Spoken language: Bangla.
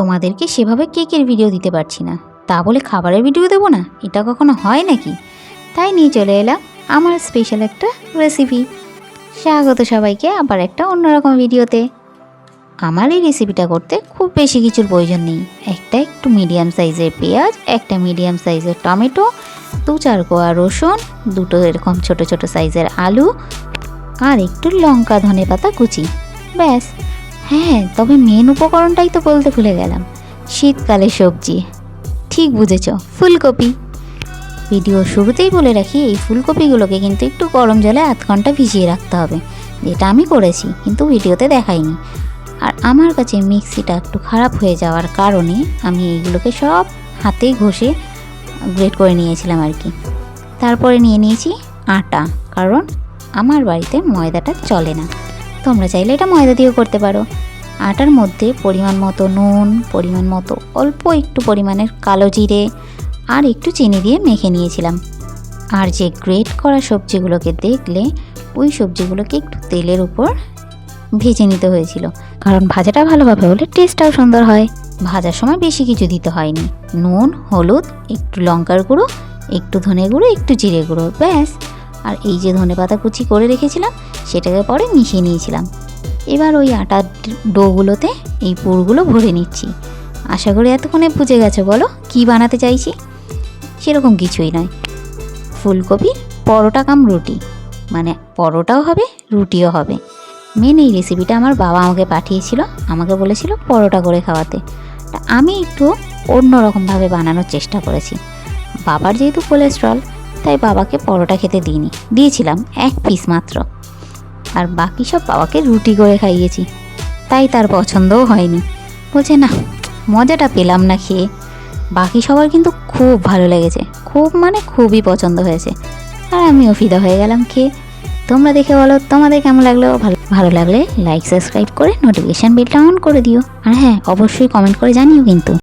তোমাদেরকে সেভাবে কেকের ভিডিও দিতে পারছি না। তা বলে খাবারের ভিডিও দেবো না? এটা কখনো হয় নাকি? তাই নিয়ে চলে এলাম আমার স্পেশাল একটা রেসিপি স্বাগত সবাইকে আবার একটা অন্যরকম ভিডিওতে আমার এই রেসিপিটা করতে খুব বেশি কিছুর প্রয়োজন নেই। একটা একটু মিডিয়াম সাইজের পেঁয়াজ, একটা মিডিয়াম সাইজের টমেটো, দু চার কোয়া রসুন, দুটো এরকম ছোট ছোট সাইজের আলু, আর একটু লঙ্কা ধনে পাতা কুচি। ব্যাস। হ্যাঁ তবে মেন উপকরণটাই তো বলতে ভুলে গেলাম। শীতকালে সবজি। ঠিক বুঝেছ, ফুলকপি। ভিডিও শুরুতেই বলে রাখি, এই ফুলকপিগুলোকে কিন্তু একটু গরম জলে আধ ঘণ্টা ভিজিয়ে রাখতে হবে। যেটা আমি করেছি, কিন্তু ভিডিওতে দেখাইনি। আর আমার কাছে মিক্সিটা একটু খারাপ হয়ে যাওয়ার কারণে আমি এইগুলোকে সব হাতে ঘষে গ্রেট করে নিয়েছিলাম আর কি। তারপরে নিয়ে নিয়েছি আটা, কারণ আমার বাড়িতে ময়দাটা চলে না। তোমরা চাইলে এটা ময়দা দিয়েও করতে পারো। আটার মধ্যে পরিমাণ মতো নুন, পরিমাণ মতো অল্প একটু পরিমাণের কালো জিরে আর একটু চিনি দিয়ে মেখে নিয়েছিলাম। আর যে গ্রেট করা সবজিগুলোকে দেখলে, ওই সবজিগুলোকে একটু তেলের উপর ভেজে নিতে হয়েছিল। কারণ ভাজাটা ভালোভাবে হলে টেস্টটাও সুন্দর হয়। ভাজার সময় বেশি কিছু দিতে হয়নি। নুন, হলুদ, একটু লঙ্কার গুঁড়ো, একটু ধনে গুঁড়ো, একটু জিরে গুঁড়ো, ব্যাস। আর এই যে ধনে পাতা কুচি করে রেখেছিলাম সেটাকে পরে মিশিয়ে নিয়েছিলাম। এবার ওই আটার ডোগুলোতে এই পুরগুলো ভরে নিচ্ছি। আশা করি এতক্ষণে বুঝে গেছো বলো, কি বানাতে চাইছি? সেরকম কিছুই নয়। ফুলকপির পরোটা কাম রুটি। মানে পরোটাও হবে, রুটিও হবে। মেন এই রেসিপিটা আমার বাবা আমাকে পাঠিয়েছিল, আমাকে বলেছিল পরোটা করে খাওয়াতে। আমি একটু অন্যরকমভাবে বানানোর চেষ্টা করেছি। বাবার যেহেতু কোলেস্ট্রল তাই বাবাকে পরোটা খেতে দিইনি। দিয়েছিলাম এক পিস মাত্র। আর বাকি সব বাবাকে রুটি করে খাইয়েছি। তাই তার পছন্দও হয়নি। বলছে, না, মজাটা পেলাম না খেয়ে। বাকি সবার কিন্তু খুব ভালো লেগেছে। খুব মানে খুবই পছন্দ হয়েছে। আর আমিও ফিদা হয়ে গেলাম খেয়ে। তোমরা দেখে বলো, তোমাদের কেমন লাগল? ভালো ভালো লাগলে লাইক সাবস্ক্রাইব করে নোটিফিকেশান বেলটা অন করে দিও। আর হ্যাঁ অবশ্যই কমেন্ট করে জানিও কিন্তু।